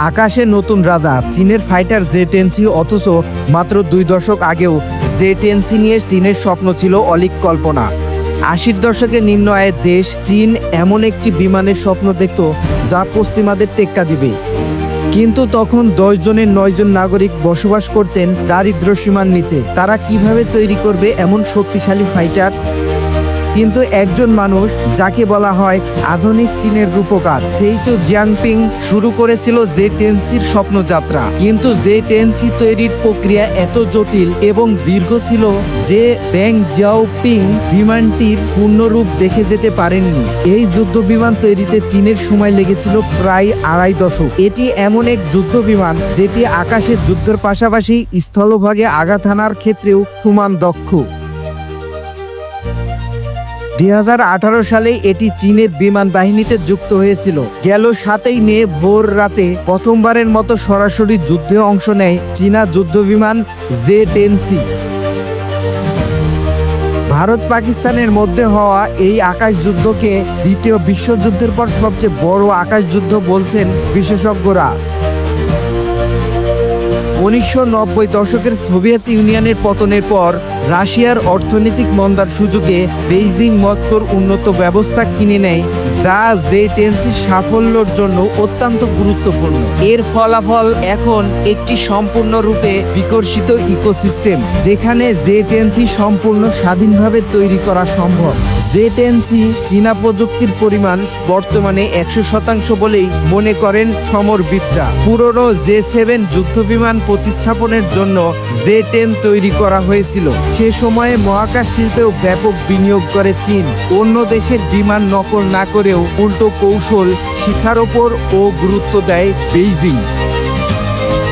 আকাশে নতুন রাজা, চীনের ফাইটার জে টেনসি অথচ মাত্র দুই দশক আগেও জে টেনসি নিয়ে চীনের স্বপ্ন ছিল অলিক কল্পনা আশির দশকে নিম্ন আয়ের দেশ, চীন এমন একটি বিমানের স্বপ্ন দেখত যা পশ্চিমাদের টেক্কা দিবে। কিন্তু তখন দশ জনের নয় জন নাগরিক বসবাস করতেন দারিদ্র সীমার নিচে। তারা কীভাবে তৈরি করবে এমন শক্তিশালী ফাইটার কিন্তু একজন মানুষ যাকে বলা হয় আধুনিক চীনের রূপকার, সেই তো জিয়াংপিং শুরু করেছিল জে টেনসির স্বপ্নযাত্রা। কিন্তু জে টেনসি তৈরির প্রক্রিয়া এত জটিল এবং দীর্ঘ ছিল যে ব্যাং জিয়াওপিং বিমানটির পূর্ণরূপ দেখে যেতে পারেননি। এই যুদ্ধ বিমান তৈরিতে চীনের সময় লেগেছিল প্রায় আড়াই দশক। এটি এমন এক যুদ্ধ বিমান যেটি আকাশের যুদ্ধের পাশাপাশি স্থলভাগে আঘাত হানার ক্ষেত্রেও সমান দক্ষ। দুই হাজার আঠারো সালে এটি চীনের বিমান বাহিনীতে যুক্ত হয়েছিল। গেল সাতই মে ভোর রাতে প্রথমবারের মতো সরাসরি যুদ্ধে অংশ নেয় চীনা যুদ্ধ বিমান জে টেনসি ভারত পাকিস্তানের মধ্যে হওয়া এই আকাশ যুদ্ধকে দ্বিতীয় বিশ্বযুদ্ধের পর সবচেয়ে বড় আকাশ যুদ্ধ বলছেন বিশেষজ্ঞরা। উনিশশো নব্বই দশকের সোভিয়েত ইউনিয়নের পতনের পর রাশিয়ার অর্থনৈতিক মন্দার সুযোগে বেইজিং মস্কোর উন্নত ব্যবস্থা কিনে নেয়, যা জে টেন্সির সাফল্যের জন্য অত্যন্ত গুরুত্বপূর্ণ। এর ফলাফল এখন একটি সম্পূর্ণরূপে বিকশিত ইকোসিস্টেম, যেখানে জে টেন্সি সম্পূর্ণ স্বাধীনভাবে তৈরি করা সম্ভব। জে টেন্সি চীনা প্রযুক্তির পরিমাণ বর্তমানে একশো শতাংশ বলেই মনে করেন সমরবিদরা। পুরনো জে সেভেন যুদ্ধবিমান প্রতিস্থাপনের জন্য জে টেন তৈরি করা হয়েছিল। সে সময়ে মহাকাশ শিল্পেও ব্যাপক বিনিয়োগ করে চীন। অন্য দেশের বিমান নকল না করেও উল্টো কৌশল শিখার ওপর ও গুরুত্ব দেয় বেইজিং।